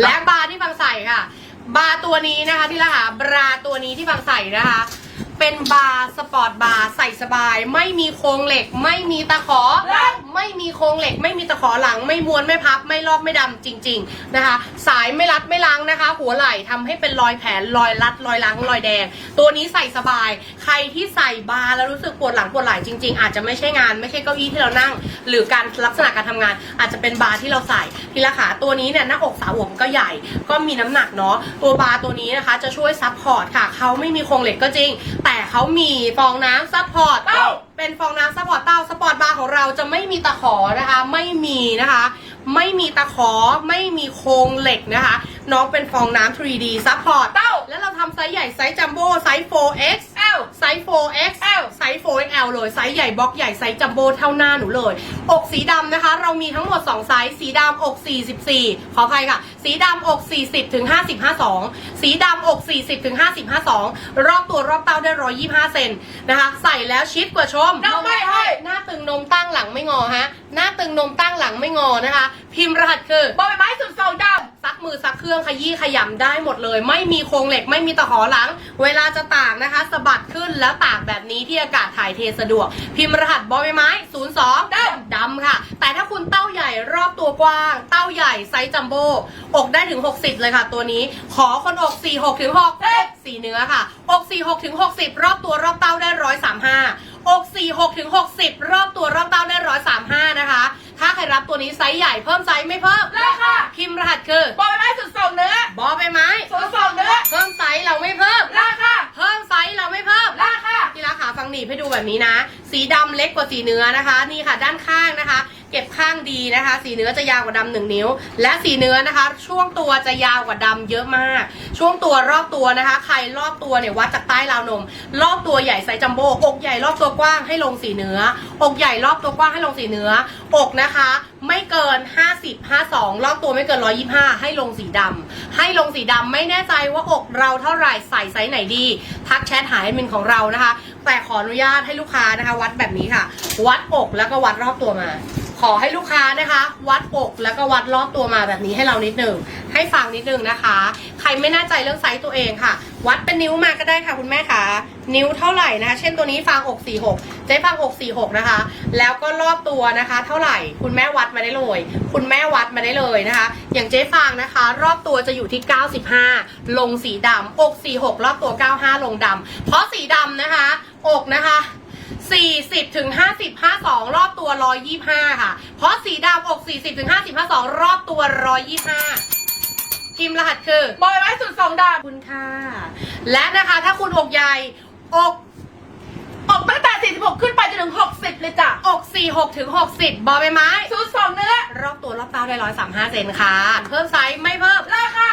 และบาร์ที่ฟังใส่ค่ะ บาร์ตัวนี้นะคะที่ละหาบราตัวนี้ที่ฟังใส่นะคะ เป็นบาร์สปอร์ตบาร์ใส่สบาย ไม่มีโครงเหล็ก ไม่มีตะขอแล้วไม่มีโครงเหล็ก ไม่มีตะขอหลัง ไม่ม้วนไม่พับ ไม่ลอกไม่ดำจริง ๆนะคะ สายไม่รัดไม่ล้างนะคะ หัวไหล่ทำให้เป็นรอยแผลรอยรัดรอยล้างรอยแดง ตัวนี้ใส่สบาย ใครที่ใส่บาร์แล้วรู้สึกปวดหลังปวดไหล่จริง ๆ อาจจะไม่ใช่งานไม่ใช่เก้าอี้ที่เรานั่ง หรือการลักษณะการทำงาน อาจจะเป็นบาร์ที่เราใส่ทีละขาตัวนี้เนี่ยหน้าอกสาวผมก็ใหญ่ ก็มีน้ำหนักเนาะตัวบาร์ตัวนี้นะคะ จะช่วยซับพอร์ตค่ะเขาไม่มีโครงเหล็กก็จริงแต่เขามีฟองน้ำซับพอร์ตเต้าเป็นฟองน้ำซัพพอร์ตเต้าสปอร์ตบาร์ของเราจะไม่มีตะขอนะคะ ไม่มีนะคะ ไม่มีตะขอไม่มีโครงเหล็กนะคะ น้องเป็นฟองน้ำ 3D ซัพพอร์ตเต้าแล้วเราทำไซส์ใหญ่ไซส์จัมโบ้ไซส์ 4X เอลไซส์ 4XL ไซส์ 4XL เลย ไซส์ใหญ่บล็อกใหญ่ ไซส์จัมโบ้เท่าหน้าหนูเลย อกสีดำนะคะ เรามีทั้งหมด 2 ไซส์ สีดำอก 44 ขออภัยค่ะ สีดำอก 40ถึง50 52 สีดำอก 40ถึง50 52 รอบตัวรอบเต้าได้ 125 เซนนะคะ ใส่แล้วชิดกว่าชมนมไม่ให้หน้าตึงนมตั้งหลังไม่งอฮะ หน้าตึงนมตั้งหลังไม่งอนะคะ พิมพ์รหัสคือบอใบไม้สุดสองดซัก มือซักเครื่องขยี้ขยำได้หมดเลย ไม่มีโครงเหล็กไม่มีตะขอหลัง เวลาจะตากนะคะสะบัดขึ้นแล้วตากแบบนี้ที่อากาศถ่ายเทสะดวก พิมพ์รหัสบอใบไม้02ดำดำค่ะ แต่ถ้าคุณเต้าใหญ่รอบตัวกว้าง เต้าใหญ่ไซส์จัมโบ้อกได้ถึง 60 เลยค่ะ ตัวนี้ขอคนอก 46ถึง6เอ๊ะสีเนื้อค่ะ อก 46ถึง60 รอบตัวรอบเต้าได้ 135อก46ถึง60 รอบตัวรอบเต้าได้ 135 นะคะถ้า ใครรับตัวนี้ไซส์ใหญ่เพิ่มไซส์ไม่เพิ่มำราคาพิมพ์รหัสคือบอใบไม้สุดสองเนื้อบอไปไหมสุดสองเนื้อเพิ่มไซส์เราไม่เพิ่มราคาเพิ่มไซส์เราไม่เพิ่มราคาที่รักขาฟังหนีบให้ดูแบบนี้นะ สีดำเล็กกว่าสีเนื้อนะคะ นี่ค่ะด้านข้างนะคะ เก็บข้างดีนะคะ สีเนื้อจะยาวกว่าดำหนึ่งนิ้ว และสีเนื้อนะคะ ช่วงตัวจะยาวกว่าดำเยอะมาก ช่วงตัวรอบตัวนะคะ ใครรอบตัวเนี่ยวัดจากใต้ราวนม รอบตัวใหญ่ไซส์จัมโบ้อกใหญ่รอบตัวกว้างให้ลงสีเนื้อ อกใหญ่รอบตัวกว้างให้ลงสีเนื้อ อกนะคะ ไม่เกิน 50 52 รอบตัวไม่เกิน 125 ให้ลงสีดำให้ลงสีดำไม่แน่ใจว่าอกเราเท่าไหร่ใส่ไซส์ไหนดี ทักแชทหาแอดมินของเรานะคะ แต่ขออนุญาตให้ลูกค้านะคะ วัดแบบนี้ค่ะ วัดอกแล้วก็วัดรอบตัวมา ขอให้ลูกค้านะคะ วัดอกแล้วก็วัดรอบตัวมาแบบนี้ให้เรานิดหนึ่งให้ฟังนิดหนึ่งนะคะ ใครไม่แน่ใจเรื่องไซส์ตัวเองค่ะ วัดเป็นนิ้วมาก็ได้ค่ะคุณแม่คะนิ้วเท่าไหร่นะคะ เช่นตัวนี้ฟางอก46เจ๊ฟางอก46นะคะ แล้วก็รอบตัวนะคะ เท่าไหร่ คุณแม่วัดมาได้เลย คุณแม่วัดมาได้เลยนะคะ อย่างเจ๊ฟางนะคะ รอบตัวจะอยู่ที่ 95 ลงสีดำอก46 รอบตัว 95 ลงดำเพราะสีดำนะคะ อกนะคะ 40ถึง50 52 รอบตัว 125 ค่ะ เพราะสีดำอก 40ถึง50 52 รอบตัว 125พิมพ์รหัสคือบอใบไม้สุดสองดขอบคุณค่ะ และนะคะถ้าคุณอกใหญ่อกำออกตั้งแต่ 46 ขึ้นไปจนถึง 60 เลยจ้ะ อก 46 ถึง 60 บอใบไม้สุดสองเนื้อ รอบตัวรอบเต้าได้135 เซนค่ะ เพิ่มไซส์ไม่เพิ่ม ราคา